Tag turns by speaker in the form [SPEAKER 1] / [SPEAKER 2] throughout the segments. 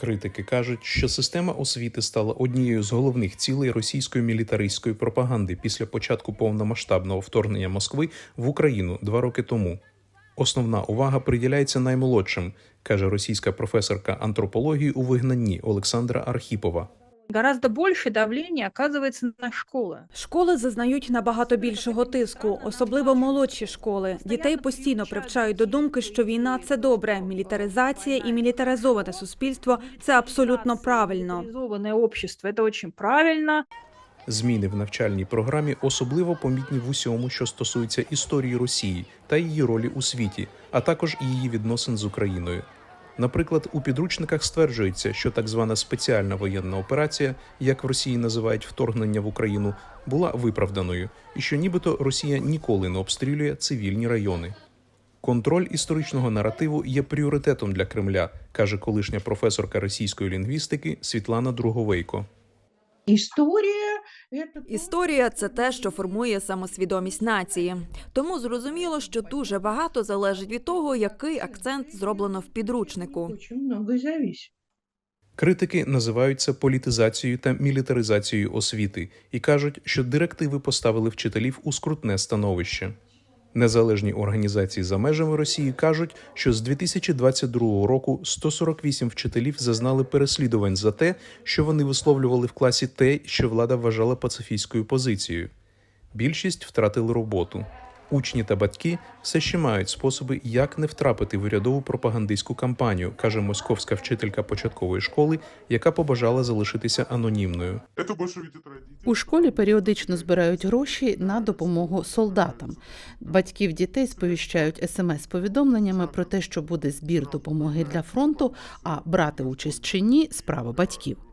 [SPEAKER 1] Критики кажуть, що система освіти стала однією з головних цілей російської мілітаристської пропаганди після початку повномасштабного вторгнення Москви в Україну два роки тому. Основна увага приділяється наймолодшим, каже російська професорка антропології у вигнанні Олександра Архіпова.
[SPEAKER 2] Гораздо больше давления оказывается на школы.
[SPEAKER 3] Школи зазнають набагато більшого тиску, особливо молодші школи. Дітей постійно привчають до думки, що війна це добре. Мілітаризація і мілітаризоване суспільство це абсолютно правильно.
[SPEAKER 2] Цивилизованное общество – это очень правильно.
[SPEAKER 1] Зміни в навчальній програмі особливо помітні в усьому, що стосується історії Росії та її ролі у світі, а також її відносин з Україною. Наприклад, у підручниках стверджується, що так звана спеціальна воєнна операція, як в Росії називають вторгнення в Україну, була виправданою, і що нібито Росія ніколи не обстрілює цивільні райони. Контроль історичного наративу є пріоритетом для Кремля, каже колишня професорка російської лінгвістики Світлана Друговейко.
[SPEAKER 4] Історія
[SPEAKER 5] Історія це те, що формує самосвідомість нації. Тому зрозуміло, що дуже багато залежить від того, який акцент зроблено в підручнику.
[SPEAKER 1] Критики називають це політизацією та мілітаризацією освіти і кажуть, що директиви поставили вчителів у скрутне становище. Незалежні організації за межами Росії кажуть, що з 2022 року 148 вчителів зазнали переслідувань за те, що вони висловлювали в класі те, що влада вважала пацифістською позицією. Більшість втратили роботу. Учні та батьки все ще мають способи, як не втрапити в урядову пропагандистську кампанію, каже московська вчителька початкової школи, яка побажала залишитися анонімною.
[SPEAKER 6] У школі періодично збирають гроші на допомогу солдатам. Батьків дітей сповіщають смс-повідомленнями про те, що буде збір допомоги для фронту, а брати участь чи ні справа батьків.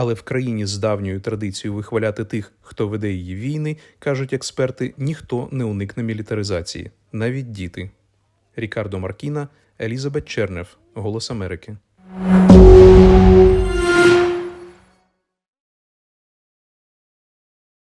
[SPEAKER 1] Але в країні з давньою традицією вихваляти тих, хто веде її війни, кажуть експерти, ніхто не уникне мілітаризації, навіть діти. Рікардо Маркіна, Елізабет Чернев, Голос Америки.